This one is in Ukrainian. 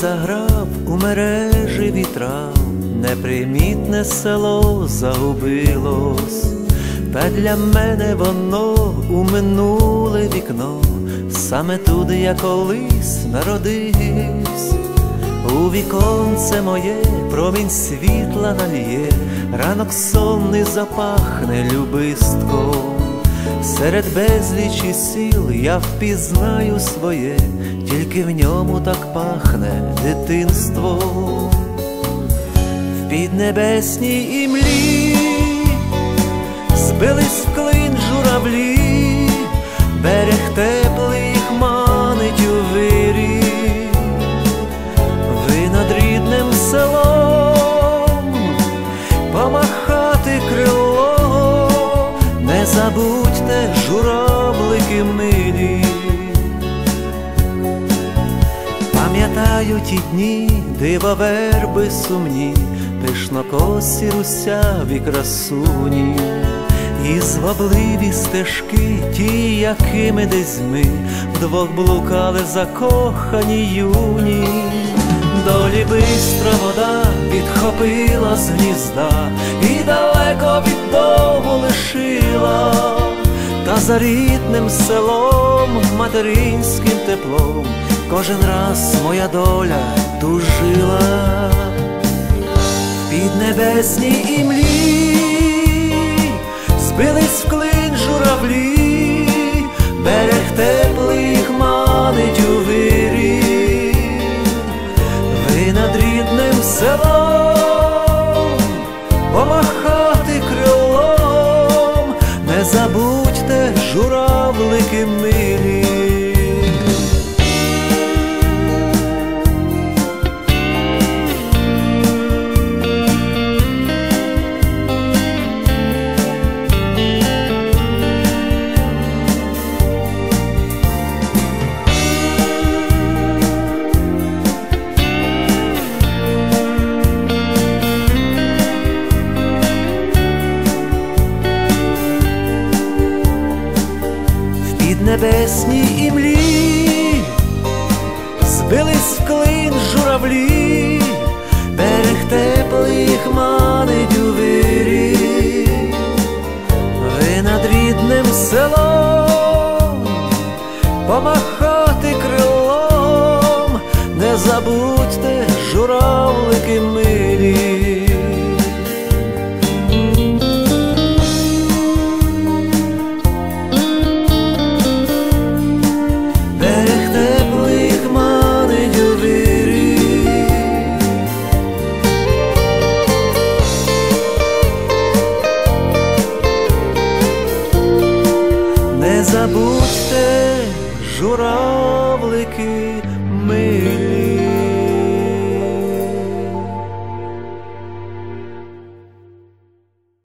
заграв у мережі вітрав, непримітне село загубилось, та для мене воно у минуле вікно, саме туди я колись народився. У віконце моє промінь світла нальє, ранок сонний запахне любистком. Серед безлічі сіл я впізнаю своє, тільки в ньому так пахне дитинство. В піднебесній імлі збились в клин журавлі, берег забудьте журавлики милі. Пам'ятаю ті дні, дивоверби сумні, пишнокосі русяві красуні, і звабливі стежки, ті, якими десь ми вдвох блукали закохані юні, долі бистра вода підхопила з гнізда і за рідним селом, материнським теплом. Кожен раз моя доля тужила. Під небесній імлі, збились в клин журавлі, журавлики милі. Піднебесній імлі, збились в клин журавлі, берег теплий їх у вирі, ви над рідним селом помахати крилом, не забудьте журавлики милі. забудьте журавлики ми.